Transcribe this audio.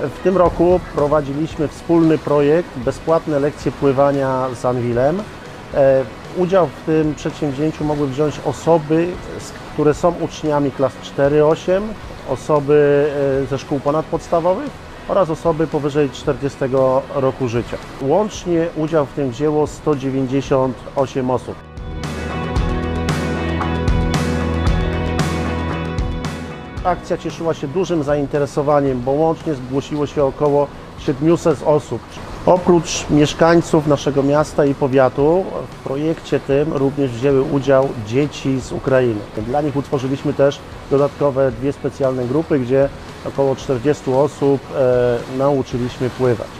W tym roku prowadziliśmy wspólny projekt bezpłatne lekcje pływania z Anwilem. E, Udział w tym przedsięwzięciu mogły wziąć osoby, które są uczniami klas 4-8, osoby e, ze szkół ponadpodstawowych oraz osoby powyżej 40 roku życia. Łącznie udział w tym wzięło 198 osób. Akcja cieszyła się dużym zainteresowaniem, bo łącznie zgłosiło się około 700 osób. Oprócz mieszkańców naszego miasta i powiatu w projekcie tym również wzięły udział dzieci z Ukrainy. Dla nich utworzyliśmy też dodatkowe dwie specjalne grupy, gdzie około 40 osób e, nauczyliśmy pływać.